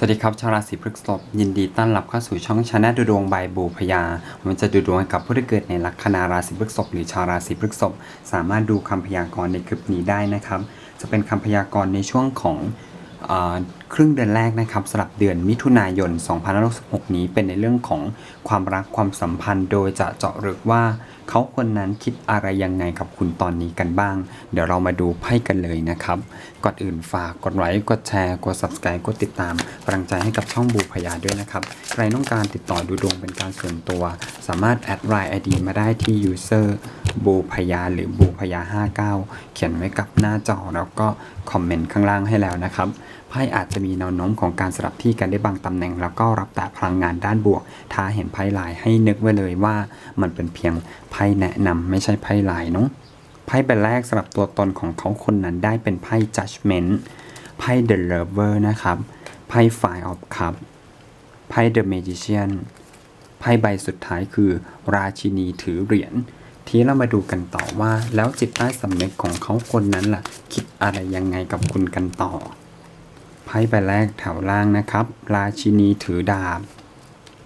สวัสดีครับชาวราศีพฤษภยินดีต้อนรับเข้าสู่ช่องชาแนลดูดวงใบบูพยาผมจะดูดวงกับผู้ที่เกิดในลัคนาราศีพฤษภหรือชาวราศีพฤษภสามารถดูคำพยากรณ์ในคลิปนี้ได้นะครับ จะเป็นคำพยากรณ์ในช่วงของครึ่งเดือนแรกนะครับสำหรับเดือนมิถุนายน 2566 นี้เป็นในเรื่องของความรักความสัมพันธ์ โดยจะเจาะลึกว่า เขาคนนั้นคิดอะไรยังไงกับคุณตอนนี้กันบ้าง เดี๋ยวเรามาดูไพ่กันเลยนะครับ ก่อนอื่นฝากกดไลค์กดแชร์กด subscribe กดติดตามกำลังใจให้กับช่องบูพยาด้วยนะครับ ใครต้องการติดต่อดูดวงเป็นการส่วนตัว สามารถแอดไลน์ ID มาได้ที่ user บูพยาหรือบูพยา 59 เขียนไว้กับหน้าจอแล้วก็คอมเมนต์ข้างล่างให้แล้วนะครับ ไพ่อาจจะมีแนวโน้มของการสลับที่กันได้บางตำแหน่ง แล้วก็รับแต่พลังงานด้านบวก ถ้าเห็นไพ่ลายให้นึกไว้เลยว่ามันเป็นเพียงไพ่แนะนำไม่ใช่ไพ่ลายเนาะไพ่ใบแรกสำหรับตัวตนของเขาคนนั้นได้เป็นไพ่ judgment ไพ่ the lover นะครับไพ่ five of cup ไพ่ the magician ไพ่ใบสุดท้ายคือ ราชินีถือเหรียญทีเรามาดูกันต่อว่าแล้วจิตใต้สำนึกของเขาคนนั้นล่ะ คิดอะไรยังไงกับคุณกันต่อ ไพ่ใบแรกแถวล่างนะครับ ราชินีถือดาบ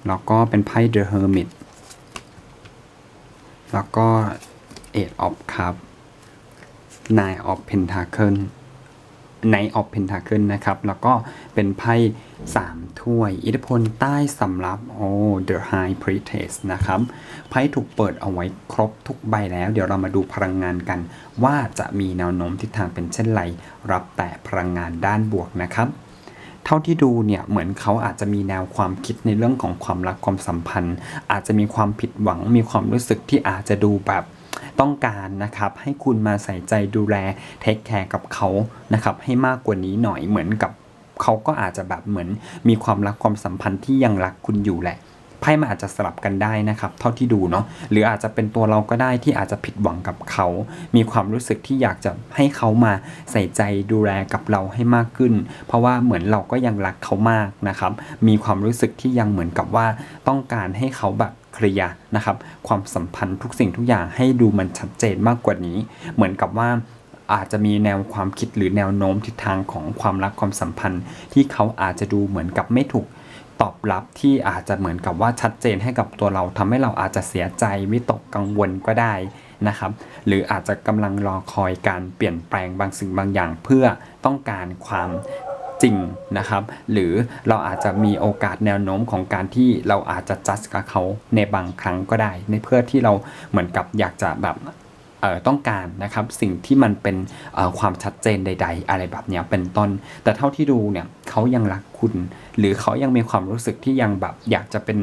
แล้วก็เป็นไพ่ the hermit แล้วก็ eight of cup nine of pentacle nine of pentacle นะครับ แล้วก็เป็นไพ่สามถ้วย อิทธิพลใต้สำรับโอ้ the high priestess นะครับ ไพ่ถูกเปิดเอาไว้ครบทุกใบแล้ว เดี๋ยวเรามาดูพลังงานกัน ว่าจะมีแนวโน้มทิศทางเป็นเช่นไร รับแต่พลังงานด้านบวกนะครับเท่าที่ดูเนี่ยเหมือนเขาอาจจะมีแนวความคิดในเรื่องของความรักความสัมพันธ์ อาจจะมีความผิดหวังมีความรู้สึกที่อาจจะดูแบบ ต้องการนะครับให้คุณมาใส่ใจดูแลเทคแคร์กับเขานะครับให้มากกว่านี้หน่อยเหมือนกับเขาก็อาจจะแบบเหมือนมีความรักความสัมพันธ์ที่ยังรักคุณอยู่แหละไพ่มันอาจจะสลับกันได้นะครับ เท่าที่ดูเนาะหรืออาจจะเป็นตัวเราก็ได้ที่อาจจะผิดหวังกับเขา มีความรู้สึกที่อยากจะให้เขามาใส่ใจดูแลกับเราให้มากขึ้น เพราะว่าเหมือนเราก็ยังรักเขามากนะครับ มีความรู้สึกที่ยังเหมือนกับว่าต้องการให้เขาแบบ เคลียร์นะครับ ความสัมพันธ์ทุกสิ่งทุกอย่างให้ดูมันชัดเจนมากกว่านี้ เหมือนกับว่าอาจจะมีแนวความคิดหรือแนวโน้มทิศทางของความรักความสัมพันธ์ ที่เขาอาจจะดูเหมือนกับไม่ถูกตอบรับที่อาจจะเหมือนกับว่าชัดเจนให้กับตัวเราทำให้เราอาจจะเสียใจวิตกกังวลก็ได้นะครับ หรืออาจจะกำลังรอคอยการเปลี่ยนแปลงบางสิ่งบางอย่าง เพื่อต้องการความ จริงนะครับ หรือเราอาจจะมีโอกาสแนวโน้มของการที่เราอาจจะจัดกับเขาในบางครั้งก็ได้ ในเพื่อที่เราเหมือนกับอยากจะแบบเอ่อต้องการนะครับสิ่งที่มันเป็นความชัดเจนใด ๆ อะไรแบบนี้เป็นต้น แต่เท่าที่ดูเนี่ยเขายังรักคุณ หรือเขายังมีความรู้สึกที่ยังแบบอยากจะเป็น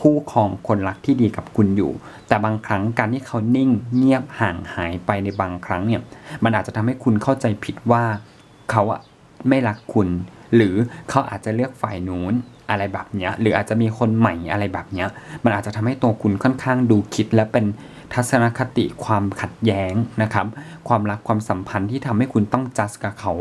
คู่ครองคนรักที่ดีกับคุณอยู่ แต่บางครั้งการที่เขานิ่งเงียบห่างหายไปในบางครั้งเนี่ยมันอาจจะทำให้คุณเข้าใจผิดว่าเขาอะ ไม่รักคุณ หรือเขาอาจจะเลือกฝ่ายนู้นอะไรแบบเนี้ย หรืออาจจะมีคนใหม่อะไรแบบเนี้ย มันอาจจะทำให้ตัวคุณค่อนข้างดูคิดและเป็นทัศนคติความขัดแย้งนะครับ ความรักความสัมพันธ์ที่ทำให้คุณต้องจัดกับเขา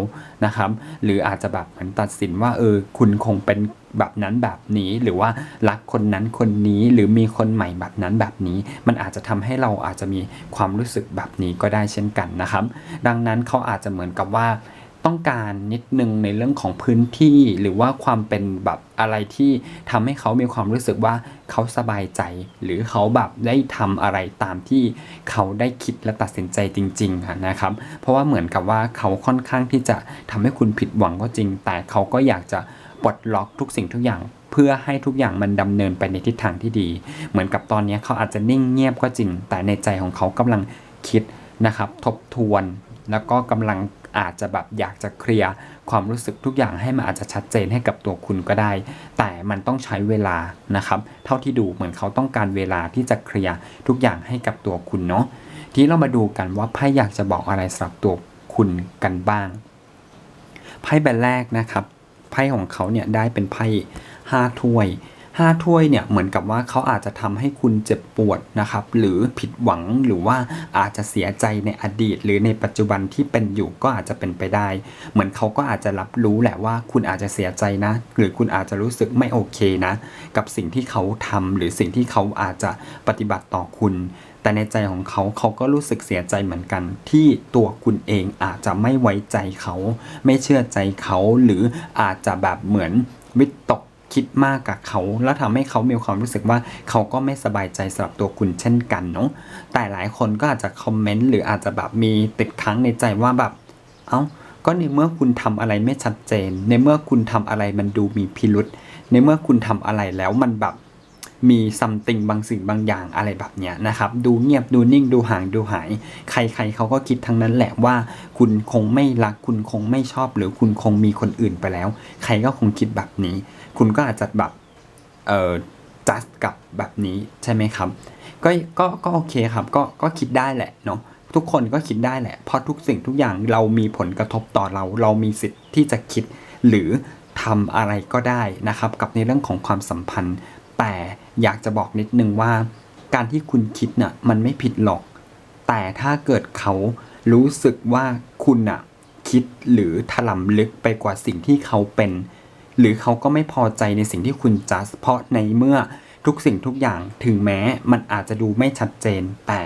นะครับ หรืออาจจะแบบเหมือนตัดสินว่าเออคุณคงเป็นแบบนั้นแบบนี้ หรือว่ารักคนนั้นคนนี้หรือมีคนใหม่แบบนั้นแบบนี้ มันอาจจะทำให้เราอาจจะมีความรู้สึกแบบนี้ก็ได้เช่นกันนะครับ ดังนั้นเขาอาจจะเหมือนกับว่า ต้องการนิดนึงในเรื่องของพื้นที่ หรือว่าความเป็นแบบอะไรที่ทำให้เขามีความรู้สึกว่าเขาสบายใจ หรือเขาแบบได้ทำอะไรตามที่เขาได้คิดและตัดสินใจจริงๆนะครับ เพราะว่าเหมือนกับว่าเขาค่อนข้างที่จะทำให้คุณผิดหวังก็จริง แต่เขาก็อยากจะปลดล็อกทุกสิ่งทุกอย่างเพื่อให้ทุกอย่างมันดำเนินไปในทิศทางที่ดี เหมือนกับตอนนี้เขาอาจจะนิ่งเงียบก็จริง แต่ในใจของเขากำลังคิดนะครับ ทบทวน แล้วก็กำลัง อาจจะแบบอยากจะเคลียร์ความรู้สึกทุกอย่างให้มันอาจจะชัดเจนให้กับตัวคุณก็ได้ แต่มันต้องใช้เวลานะครับ เท่าที่ดูเหมือนเขาต้องการเวลาที่จะเคลียร์ทุกอย่างให้กับตัวคุณเนาะทีนี้เรามาดูกันว่าไพ่อยากจะบอกอะไรสำหรับตัวคุณกันบ้างไพ่ใบแรกนะครับไพ่ของเขาเนี่ยได้เป็นไพ่ห้าถ้วย ห้าถ้วยเนี่ยเหมือนกับว่าเขาอาจจะทำให้คุณเจ็บปวดนะครับ หรือผิดหวังหรือว่าอาจจะเสียใจในอดีต หรือในปัจจุบันที่เป็นอยู่ก็อาจจะเป็นไปได้ เหมือนเขาก็อาจจะรับรู้แหละว่าคุณอาจจะเสียใจนะ หรือคุณอาจจะรู้สึกไม่โอเคนะ กับสิ่งที่เขาทำหรือสิ่งที่เขาอาจจะปฏิบัติต่อคุณแต่ในใจของเขาเขาก็รู้สึกเสียใจเหมือนกัน ที่ตัวคุณเองอาจจะไม่ไว้ใจเขา ไม่เชื่อใจเขา หรืออาจจะแบบเหมือนวิตก คิดมากกับเขา แล้วทำให้เขามีความรู้สึกว่าเขาก็ไม่สบายใจสำหรับตัวคุณเช่นกันเนาะแต่หลายคนก็อาจจะคอมเมนต์หรืออาจจะแบบมีติดค้างในใจว่าแบบเอ้าก็ในเมื่อคุณทำอะไรไม่ชัดเจน ในเมื่อคุณทำอะไรมันดูมีพิรุษในเมื่อคุณทำอะไรแล้วมันแบบมีซัมติงบางสิ่งบางอย่างอะไรแบบเนี้ยนะครับ ดูเงียบดูนิ่งดูห่างดูหาย ใครๆเขาก็คิดทั้งนั้นแหละว่า คุณคงไม่รัก คุณคงไม่ชอบ หรือคุณคงมีคนอื่นไปแล้ว ใครก็คงคิดแบบนี้ คุณก็อาจจะแบบเอ่อจัดกับแบบนี้ใช่ไหมครับ ก็ก็ก็โอเคครับ ก็ก็คิดได้แหละเนาะทุกคนก็คิดได้แหละ เพราะทุกสิ่งทุกอย่างเรามีผลกระทบต่อเรา เรามีสิทธิ์ที่จะคิดหรือทำอะไรก็ได้นะครับ กับในเรื่องของความสัมพันธ์ แต่อยากจะบอกนิดนึงว่า การที่คุณคิดน่ะมันไม่ผิดหรอก แต่ถ้าเกิดเขารู้สึกว่าคุณน่ะคิดหรือถลำลึกไปกว่าสิ่งที่เขาเป็น หรือเขาก็ไม่พอใจในสิ่งที่คุณจัดเพราะในเมื่อทุกสิ่งทุกอย่างถึงแม้มันอาจจะดูไม่ชัดเจน แต่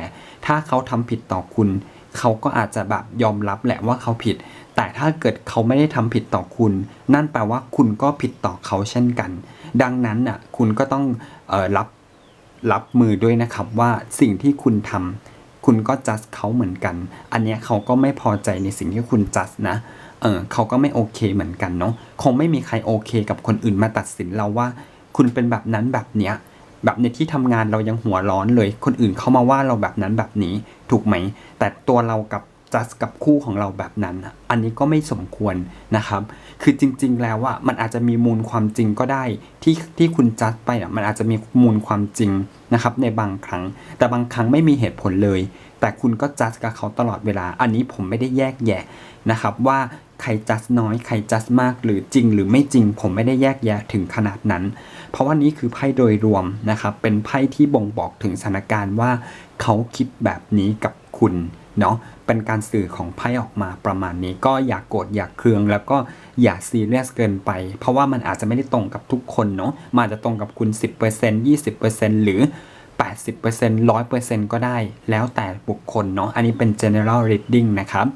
ถ้าเขาทำผิดต่อคุณ เขาก็อาจจะแบบยอมรับแหละว่าเขาผิด แต่ถ้าเกิดเขาไม่ได้ทำผิดต่อคุณ นั่นแปลว่าคุณก็ผิดต่อเขาเช่นกัน ดังนั้นน่ะคุณก็ต้องออรับรับมือด้วยนะครับว่าสิ่งที่คุณทำคุณก็จัดเขาเหมือนกัน อันเนี้ยเขาก็ไม่พอใจในสิ่งที่คุณจัดนะ เออเขาก็ไม่โอเคเหมือนกันเนาะคงไม่มีใครโอเค กับคนอื่นมาตัดสินเราว่า คุณเป็นแบบนั้นแบบเนี้ยแบบในที่ทำงานเรายังหัวร้อนเลย คนอื่นเขามาว่าเราแบบนั้นแบบนี้ถูกไหม แต่ตัวเรากับจัสกับคู่ของเราแบบนั้น อันนี้ก็ไม่สมควรนะครับ คือจริง ๆ แล้วอะมันอาจจะมีมูลความจริงก็ได้ ที่ที่คุณจัดไปอะมันอาจจะมีมูลความจริงนะครับ ในบางครั้ง แต่บางครั้งไม่มีเหตุผลเลย แต่คุณก็จัดกับเขาตลอดเวลา อันนี้ผมไม่ได้แยกแยะนะครับว่า ใครจัดน้อย ใครจัดมากหรือจริง หรือไม่จริง ผมไม่ได้แยกแยะถึงขนาดนั้น เพราะว่านี้คือไพ่โดยรวมนะครับ เป็นไพ่ที่บ่งบอกถึงสถานการณ์ว่าเขาคิดแบบนี้กับคุณเนาะเป็นการสื่อของไพ่ออกมาประมาณนี้ก็อย่ากโกรธอย่าเคือง แล้วก็อย่าซีเรียสเกินไป เพราะว่ามันอาจจะไม่ได้ตรงกับทุกคนเนาะมันอาจจะตรงกับคุณ 10% 20%หรือ 80% 100%ก็ได้ แล้วแต่บุคคลเนาะอันนี้เป็น general reading นะครับ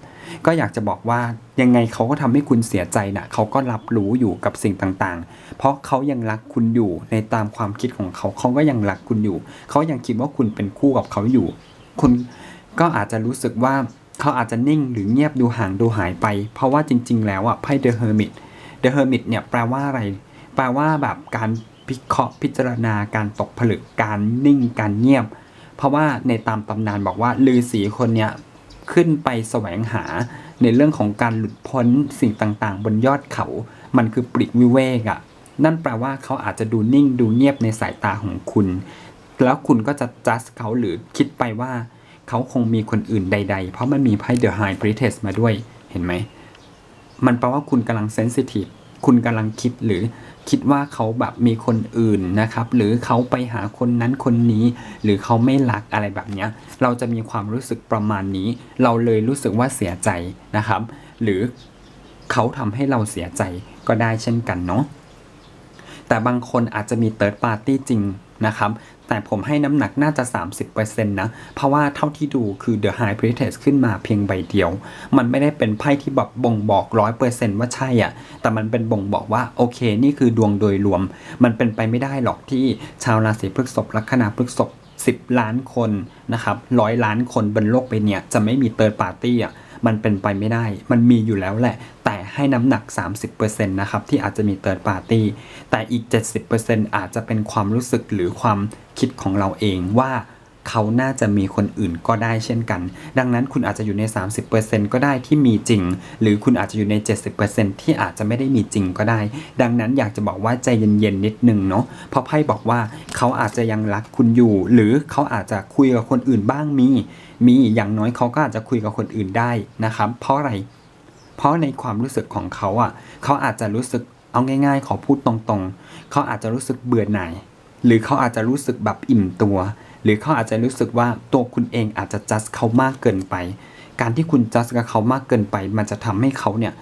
ก็อยากจะบอกว่ายังไงเขาก็ทำให้คุณเสียใจนะเขาก็รับรู้อยู่กับสิ่งต่างๆ เพราะเขายังรักคุณอยู่ในตามความคิดของเขาเขาก็ยังรักคุณอยู่ เขายังคิดว่าคุณเป็นคู่กับเขาอยู่ คุณก็อาจจะรู้สึกว่าเขาอาจจะนิ่งหรือเงียบดูห่างดูหายไป เพราะว่าจริง ๆ แล้วอะไพ่ The Hermit The Hermit เนี่ยแปลว่าอะไร แปลว่าแบบการพิเคราะห์พิจารณาการตกผลึกการนิ่งการเงียบ เพราะว่าในตามตำนานบอกว่าฤาษีคนเนี้ย ขึ้นไปแสวงหา ในเรื่องของการหลุดพ้นสิ่งต่างๆ บนยอดเขา มันคือปริวิเวกอะนั่นแปลว่าเขาอาจจะดูนิ่งดูเงียบในสายตาของคุณ แล้วคุณก็จะจัดเขาหรือคิดไปว่า เขาคงมีคนอื่นใด ๆ เพราะมันมีไพ่ The High Priestess มาด้วย เห็นไหม มันแปลว่าคุณกำลังเซนซิทีฟ คุณกำลังคิดหรือ คิดว่าเขาแบบมีคนอื่นนะครับ หรือเขาไปหาคนนั้นคนนี้ หรือเขาไม่รักอะไรแบบเนี้ย เราจะมีความรู้สึกประมาณนี้ เราเลยรู้สึกว่าเสียใจนะครับ หรือเขาทำให้เราเสียใจก็ได้เช่นกันเนาะแต่บางคนอาจจะมีเติร์ดปาร์ตี้จริงนะครับ แต่ผมให้น้ำหนักน่าจะ 30%นะ เพราะว่าเท่าที่ดูคือ The High Priestess ขึ้นมาเพียงใบเดียว มันไม่ได้เป็นไพ่ที่แบบบ่งบอก 100%ว่าใช่อะ แต่มันเป็นบ่งบอกว่าโอเค นี่คือดวงโดยรวม มันเป็นไปไม่ได้หรอกที่ชาวราศีพฤษภลัคนาพฤษภ10 ล้านคนนะครับร้อยล้านคนบนโลกใบเนี้ยจะไม่มีเติร์ดปาร์ตี้อะมันเป็นไปไม่ได้ มันมีอยู่แล้วแหละ แต่ให้น้ำหนัก 30%นะครับ ที่อาจจะมีเติร์ดปาร์ตี้ แต่อีก 70%อาจจะเป็นความรู้สึกหรือความ คิดของเราเองว่าเขาน่าจะมีคนอื่นก็ได้เช่นกัน ดังนั้นคุณอาจจะอยู่ใน 30%ก็ได้ที่มีจริง หรือคุณอาจจะอยู่ใน 70%ที่อาจจะไม่ได้มีจริงก็ได้ ดังนั้นอยากจะบอกว่าใจเย็นๆนิดนึงเนาะ เพราะไพ่บอกว่าเขาอาจจะยังรักคุณอยู่ หรือเขาอาจจะคุยกับคนอื่นบ้างมี มีอย่างน้อยเขาก็อาจจะคุยกับคนอื่นได้นะครับ เพราะอะไร เพราะในความรู้สึกของเขาอะ เขาอาจจะรู้สึกเอาง่าย ๆ ขอพูดตรงๆ เขาอาจจะรู้สึกเบื่อหน่าย หรือเขาอาจจะรู้สึกแบบอิ่มตัว หรือเขาอาจจะรู้สึกว่าตัวคุณเองอาจจะจัดเขามากเกินไป การที่คุณจัดกับเขามากเกินไป มันจะทำให้เขาเนี่ย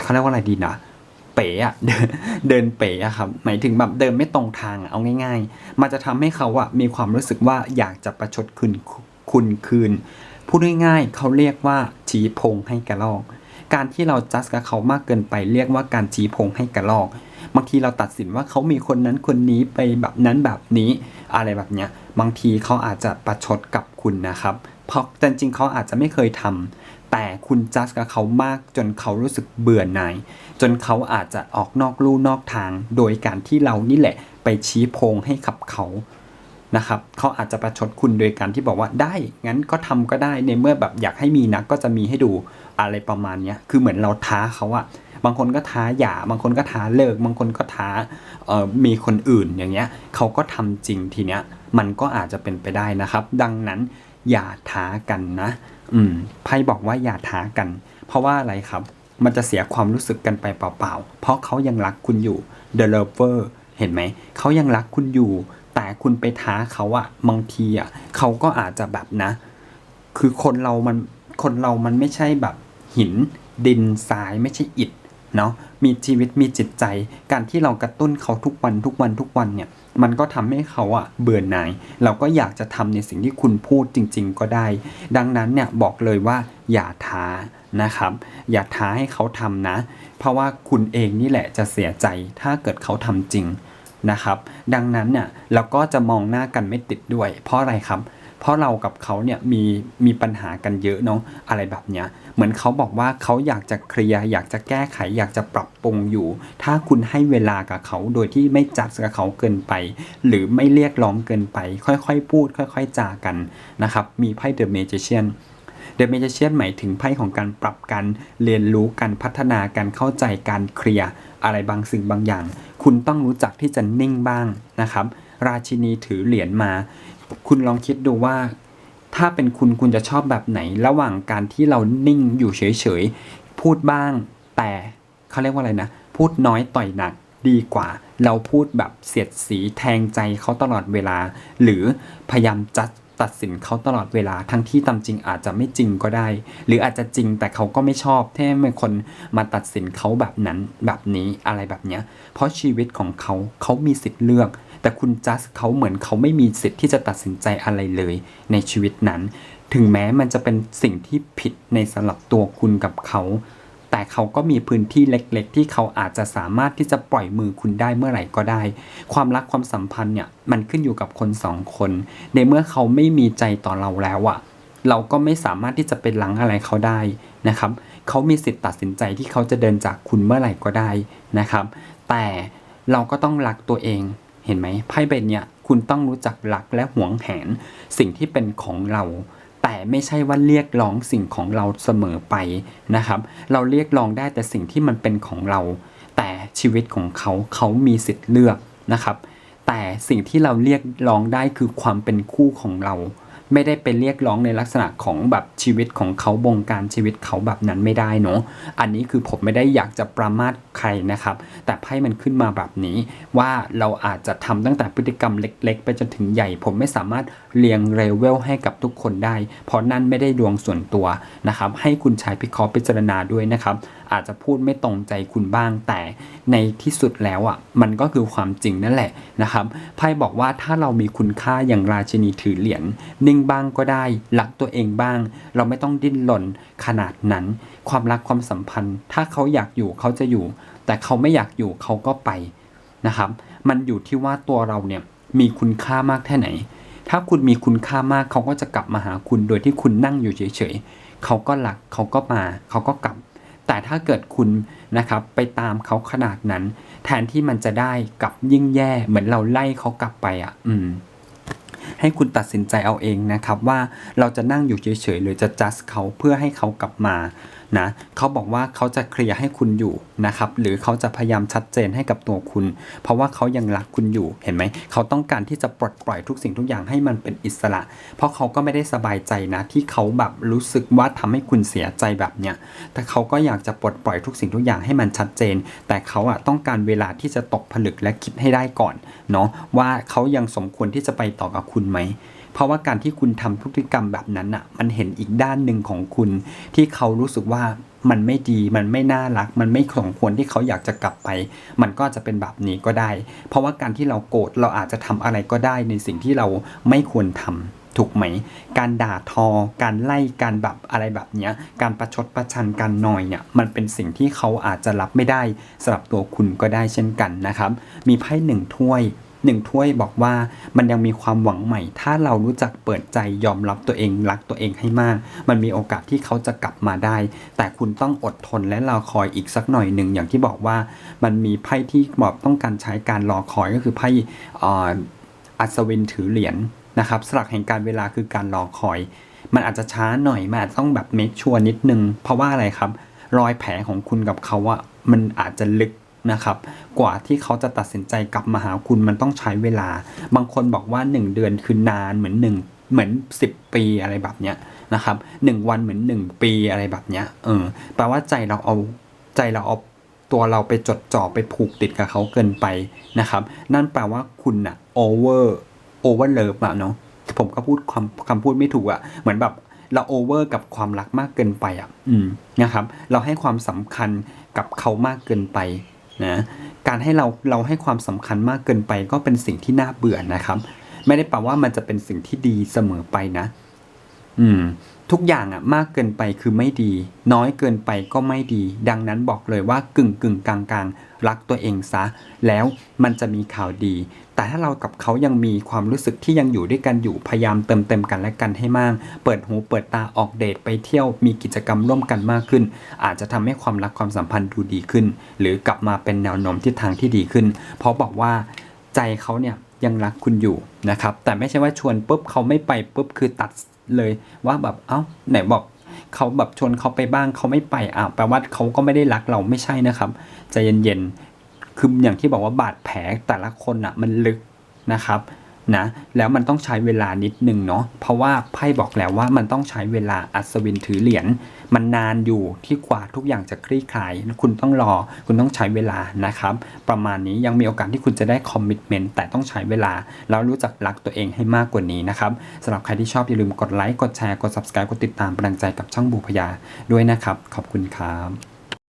เขาเรียกว่าอะไรดีนะเป๋อะเดินเป๋อะครับหมายถึงแบบเดินไม่ตรงทางเอาง่าย ๆ มันจะทำให้เขาอะมีความรู้สึกว่าอยากจะประชดคืนคุณคืนพูดง่ายๆเขาเรียกว่าชี้พงให้กระลอก การที่เราจัดกับเขามากเกินไป เรียกว่าการชี้พงให้กระลอก บางทีเราตัดสินว่าเขามีคนนั้นคนนี้ไปแบบนั้นแบบนี้อะไรแบบเนี้ยบางทีเขาอาจจะประชดกับคุณนะครับ เพราะจริงๆเขาอาจจะไม่เคยทำแต่คุณจัดกับเขามากจนเขารู้สึกเบื่อหน่ายจนเขาอาจจะออกนอกลู่นอกทาง โดยการที่เรานี่แหละ ไปชี้โพงให้กับเขานะครับเขาอาจจะประชดคุณโดยการที่บอกว่าได้ งั้นก็ทำก็ได้ในเมื่อแบบอยากให้มีนะก็จะมีให้ดูอะไรประมาณนี้คือเหมือนเราท้าเขาอะ บางคนก็ท้าหย่าบางคนก็ท้าเลิก บางคนก็ท้าเอ่อมีคนอื่นอย่างเงี้ยเขาก็ทำจริงทีเนี้ยมันก็อาจจะเป็นไปได้นะครับ ดังนั้นอย่าท้ากันนะ อืมไพ่บอกว่าอย่าท้ากัน เพราะว่าอะไรครับ มันจะเสียความรู้สึกกันไปเปล่าๆ เพราะเขายังรักคุณอยู่ The Lover เห็นไหม เขายังรักคุณอยู่ แต่คุณไปท้าเขาอะบางทีอะเขาก็อาจจะแบบนะ คือคนเรามัน คนเรามันไม่ใช่แบบหินดินทรายไม่ใช่อิฐ เนาะมีชีวิตมีจิตใจ การที่เรากระตุ้นเขาทุกวันทุกวันทุกวันเนี่ยมันก็ทำให้เขาอะเบื่อหน่าย เราก็อยากจะทำในสิ่งที่คุณพูดจริง ๆ ก็ได้ ดังนั้นเนี่ยบอกเลยว่าอย่าท้านะครับ อย่าท้าให้เขาทำนะ เพราะว่าคุณเองนี่แหละจะเสียใจถ้าเกิดเขาทำจริงนะครับ ดังนั้นเนี่ยเราก็จะมองหน้ากันไม่ติดด้วย เพราะอะไรครับ ราะเรากับเขาเนี่ยมีมีปัญหากันเยอะเนาะอะไรแบบเนี้ยเหมือนเขาบอกว่าเขาอยากจะเคลียร์อยากจะแก้ไข อยากจะปรับปรุงอยู่ ถ้าคุณให้เวลากับเขาโดยที่ไม่จัดกับเขาเกินไป หรือไม่เรียกร้องเกินไป ค่อยๆพูด ค่อย ๆจากันนะครับมีไพ่ The Magician The Magician หมายถึงไพ่ของการปรับกันเรียนรู้การพัฒนาการเข้าใจการเคลียร์อะไรบางสิ่งบางอย่าง คุณต้องรู้จักที่จะนิ่งบ้างนะครับ ราชินีถือเหรียญมา คุณลองคิดดูว่า ถ้าเป็นคุณคุณจะชอบแบบไหน ระหว่างการที่เรานิ่งอยู่เฉยๆ พูดบ้าง แต่เขาเรียกว่าอะไรนะ พูดน้อยต่อยหนักดีกว่า เราพูดแบบเสียดสีแทงใจเขาตลอดเวลา หรือพยายามจัดตัดสินเขาตลอดเวลาทั้งที่ตามจริงอาจจะไม่จริงก็ได้ หรืออาจจะจริงแต่เขาก็ไม่ชอบที่ให้คนมาตัดสินเขาแบบนั้นแบบนี้อะไรแบบเนี้ยเพราะชีวิตของเขาเขามีสิทธิ์เลือก แต่คุณจัสเขาเหมือนเขาไม่มีสิทธิ์ที่จะตัดสินใจอะไรเลยในชีวิตนั้น ถึงแม้มันจะเป็นสิ่งที่ผิดในสำหรับตัวคุณกับเขา แต่เขาก็มีพื้นที่เล็กๆ ที่เขาอาจจะสามารถที่จะปล่อยมือคุณได้เมื่อไหร่ก็ได้ ความรักความสัมพันธ์เนี่ยมันขึ้นอยู่กับคนสองคน ในเมื่อเขาไม่มีใจต่อเราแล้วอะเราก็ไม่สามารถที่จะเป็นหลังอะไรเขาได้นะครับ เขามีสิทธิ์ตัดสินใจที่เขาจะเดินจากคุณเมื่อไหร่ก็ได้นะครับ แต่เราก็ต้องรักตัวเอง เห็นไหมไพ่ใบเนี้ยคุณต้องรู้จักรักและหวงแหนสิ่งที่เป็นของเรา แต่ไม่ใช่ว่าเรียกร้องสิ่งของเราเสมอไปนะครับ เราเรียกร้องได้แต่สิ่งที่มันเป็นของเรา แต่ชีวิตของเขาเขามีสิทธิ์เลือกนะครับ แต่สิ่งที่เราเรียกร้องได้คือความเป็นคู่ของเรา ไม่ได้ไปเรียกร้องในลักษณะของแบบชีวิตของเขาบงการชีวิตเขาแบบนั้นไม่ได้เนาะอันนี้คือผมไม่ได้อยากจะประมาทใครนะครับ แต่ไพ่มันขึ้นมาแบบนี้ ว่าเราอาจจะทำตั้งแต่พฤติกรรมเล็ก ๆ ไปจนถึงใหญ่ ผมไม่สามารถเรียงเรเวลให้กับทุกคนได้ เพราะนั่นไม่ได้ดวงส่วนตัวนะครับ ให้คุณใช้พิเคราะห์พิจารณาด้วยนะครับ อาจจะพูดไม่ตรงใจคุณบ้างแต่ในที่สุดแล้วอะมันก็คือความจริงนั่นแหละนะครับไพ่บอกว่าถ้าเรามีคุณค่าอย่างราชินีถือเหรียญนิ่งบ้างก็ได้รักตัวเองบ้าง เราไม่ต้องดิ้นรนขนาดนั้น ความรักความสัมพันธ์ ถ้าเขาอยากอยู่เขาจะอยู่ แต่เขาไม่อยากอยู่เขาก็ไปนะครับมันอยู่ที่ว่าตัวเราเนี่ยมีคุณค่ามากแค่ไหน ถ้าคุณมีคุณค่ามากเขาก็จะกลับมาหาคุณ โดยที่คุณนั่งอยู่เฉยๆ เขาก็รัก เขาก็มา เขาก็กลับ แต่ถ้าเกิดคุณนะครับไปตามเขาขนาดนั้น แทนที่มันจะได้กลับยิ่งแย่เหมือนเราไล่เขากลับไปอะ อืม ให้คุณตัดสินใจเอาเองนะครับ ว่าเราจะนั่งอยู่เฉยๆหรือจะจับเขาเพื่อให้เขากลับมา นะเขาบอกว่าเขาจะเคลียร์ให้คุณอยู่นะครับหรือเขาจะพยายามชัดเจนให้กับตัวคุณ เพราะว่าเขายังรักคุณอยู่เห็นไหมเขาต้องการที่จะปลดปล่อยทุกสิ่งทุกอย่างให้มันเป็นอิสระ เพราะเขาก็ไม่ได้สบายใจนะ ที่เขาแบบรู้สึกว่าทำให้คุณเสียใจแบบเนี้ยแต่เขาก็อยากจะปลดปล่อยทุกสิ่งทุกอย่างให้มันชัดเจน แต่เขาอะต้องการเวลาที่จะตกผลึกและคิดให้ได้ก่อนเนาะว่าเขายังสมควรที่จะไปต่อกับคุณไหม เพราะว่าการที่คุณทำพฤติกรรมแบบนั้นอะ มันเห็นอีกด้านหนึ่งของคุณ ที่เขารู้สึกว่ามันไม่ดี มันไม่น่ารัก มันไม่สมควรที่เขาอยากจะกลับไป มันก็จะเป็นแบบนี้ก็ได้ เพราะว่าการที่เราโกรธเราอาจจะทำอะไรก็ได้ในสิ่งที่เราไม่ควรทำถูกไหม การด่าทอ การไล่ การแบบอะไรแบบเนี้ย การประชดประชัน การนอยเนี่ย มันเป็นสิ่งที่เขาอาจจะรับไม่ได้สำหรับตัวคุณก็ได้เช่นกันนะครับ มีไพ่หนึ่งถ้วย หนึ่งถ้วยบอกว่ามันยังมีความหวังใหม่ ถ้าเรารู้จักเปิดใจยอมรับตัวเองรักตัวเองให้มาก มันมีโอกาสที่เขาจะกลับมาได้ แต่คุณต้องอดทนและรอคอยอีกสักหน่อยหนึ่งอย่างที่บอกว่ามันมีไพ่ที่บอกต้องการใช้การรอคอยก็คือไพ่ออัศวินถือเหรียญนะครับสลักแห่งการเวลาคือการรอคอย มันอาจจะช้าหน่อยมันอาจจะต้องแบบเมคชัวร์นิดนึง เพราะว่าอะไรครับ รอยแผลของคุณกับเขาอะมันอาจจะลึก นะครับ กว่าที่เขาจะตัดสินใจกลับมาหาคุณมันต้องใช้เวลา บางคนบอกว่า 1 เดือนคือนานเหมือนหนึ่งเหมือน 10 ปีอะไรแบบเนี้ยนะครับหนึ่งวันเหมือน 1 ปีอะไรแบบเนี้ยเออแปลว่าใจเราเอาใจเราเอาตัวเราไปจดจ่อไปผูกติดกับเขาเกินไปนะครับ นั่นแปลว่าคุณอะโอเวอร์โอเวอร์เลิฟอะเนาะผมก็พูดคำคำพูดไม่ถูกอะเหมือนแบบเราโอเวอร์กับความรักมากเกินไปอะ่ะ อืม นะครับ เราให้ความสำคัญกับเขามากเกินไป นะการให้เราเราให้ความสำคัญมากเกินไปก็เป็นสิ่งที่น่าเบื่อนะครับ ไม่ได้แปลว่ามันจะเป็นสิ่งที่ดีเสมอไปนะ อืม ทุกอย่างอะมากเกินไปคือไม่ดี น้อยเกินไปก็ไม่ดี ดังนั้นบอกเลยว่ากึ่งกึ่งกลางกลางรักตัวเองซะ แล้วมันจะมีข่าวดี แต่ถ้าเรากับเขายังมีความรู้สึกที่ยังอยู่ด้วยกันอยู่พยายามเติมเต็มกันและกันให้มาก เปิดหูเปิดตาออกเดทไปเที่ยวมีกิจกรรมร่วมกันมากขึ้น อาจจะทำให้ความรักความสัมพันธ์ดูดีขึ้น หรือกลับมาเป็นแนวโน้มทิศทางที่ดีขึ้น เพราะบอกว่าใจเขาเนี่ยยังรักคุณอยู่นะครับแต่ไม่ใช่ว่าชวนปุ๊บเขาไม่ไปปุ๊บคือตัด เลยว่าแบบเอ้าไหนบอกเขาแบบชวนเขาไปบ้างเขาไม่ไปอะแปลว่าเขาก็ไม่ได้รักเราไม่ใช่นะครับใจเย็นๆคืออย่างที่บอกว่าบาดแผลแต่ละคนอะมันลึกนะครับ นะแล้วมันต้องใช้เวลานิดนึงเนาะเพราะว่าไพ่บอกแล้วว่ามันต้องใช้เวลาอัศวินถือเหรียญมันนานอยู่ที่กว่าทุกอย่างจะคลี่คลาย คุณต้องรอคุณต้องใช้เวลานะครับ ประมาณนี้ยังมีโอกาสที่คุณจะได้คอมมิชเมนต์แต่ต้องใช้เวลา แล้วรู้จักรักตัวเองให้มากกว่านี้นะครับสำหรับใครที่ชอบอย่าลืมกดไลค์กดแชร์กด subscribe กดติดตามเป็นกำลังใจกับช่องบูพยาด้วยนะครับ ขอบคุณครับ